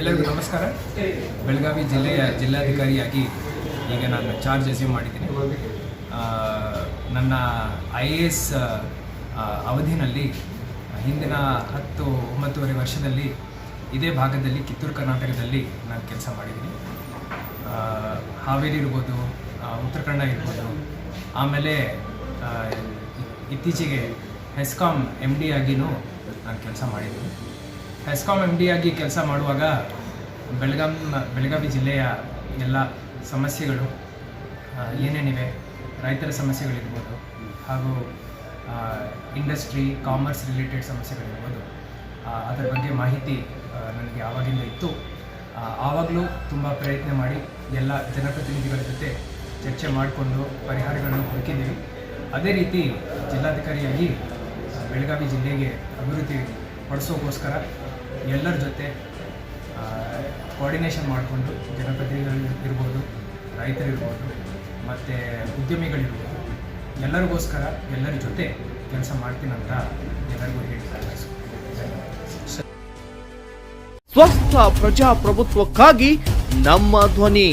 ಎಲ್ಲರಿಗೂ ನಮಸ್ಕಾರ. ಬೆಳಗಾವಿ ಜಿಲ್ಲೆಯ ಜಿಲ್ಲಾಧಿಕಾರಿಯಾಗಿ ಈಗ ನಾನು ಚಾರ್ಜ್ ಅಸ್ಯೂಮ್ ಮಾಡಿದ್ದೀನಿ. ನನ್ನ ಐ ಎ ಎಸ್ ಅವಧಿನಲ್ಲಿ ಹಿಂದಿನ ಹತ್ತು, ಒಂಬತ್ತುವರೆ ವರ್ಷದಲ್ಲಿ ಇದೇ ಭಾಗದಲ್ಲಿ ಕಿತ್ತೂರು ಕರ್ನಾಟಕದಲ್ಲಿ ನಾನು ಕೆಲಸ ಮಾಡಿದ್ದೀನಿ. ಹಾವೇರಿ ಇರ್ಬೋದು ಉತ್ತರ ಕನ್ನಡ ಇರ್ಬೋದು, ಆಮೇಲೆ ಇತ್ತೀಚೆಗೆ ಹೆಸ್ಕಾಮ್ ಎಂ ಡಿ ಆಗಿನೂ ನಾನು ಕೆಲಸ ಮಾಡಿದ್ದೀನಿ. ಹೆಸ್ಕಾಮ್ ಎಂ ಡಿ ಆಗಿ ಕೆಲಸ ಮಾಡುವಾಗ ಬೆಳಗಾಂ, ಬೆಳಗಾವಿ ಜಿಲ್ಲೆಯ ಎಲ್ಲ ಸಮಸ್ಯೆಗಳು ಏನೇನಿವೆ, ರೈತರ ಸಮಸ್ಯೆಗಳಿರ್ಬೋದು, ಹಾಗೂ ಇಂಡಸ್ಟ್ರಿ ಕಾಮರ್ಸ್ ರಿಲೇಟೆಡ್ ಸಮಸ್ಯೆಗಳಿರ್ಬೋದು ಅದರ ಬಗ್ಗೆ ಮಾಹಿತಿ ನನಗೆ ಆವಾಗಿಂದ ಇತ್ತು. ಆವಾಗಲೂ ತುಂಬ ಪ್ರಯತ್ನ ಮಾಡಿ ಎಲ್ಲ ಜನಪ್ರತಿನಿಧಿಗಳ ಜೊತೆ ಚರ್ಚೆ ಮಾಡಿಕೊಂಡು ಪರಿಹಾರಗಳನ್ನು ಹುಡುಕಿದ್ದೀವಿ. ಅದೇ ರೀತಿ ಜಿಲ್ಲಾಧಿಕಾರಿಯಾಗಿ ಬೆಳಗಾವಿ ಜಿಲ್ಲೆಗೆ ಅಭಿವೃದ್ಧಿ ಪಡಿಸೋಕ್ಕೋಸ್ಕರ ಎಲ್ಲರ ಜೊತೆ ಕೋಆರ್ಡಿನೇಷನ್ ಮಾಡಿಕೊಂಡು ಜನಪ್ರತಿನಿಧಿಗಳು ಇರ್ಬೋದು ರೈತರಿರ್ಬೋದು ಮತ್ತು ಉದ್ಯಮಿಗಳಿರ್ಬೋದು, ಎಲ್ಲರಿಗೋಸ್ಕರ ಎಲ್ಲರ ಜೊತೆ ಕೆಲಸ ಮಾಡ್ತೀನಂತ ಎಲ್ಲರಿಗೂ ಹೇಳ್ತಾರೆ ಸ್ವಸ್ಥ ಪ್ರಜಾಪ್ರಭುತ್ವಕ್ಕಾಗಿ ನಮ್ಮ ಧ್ವನಿ.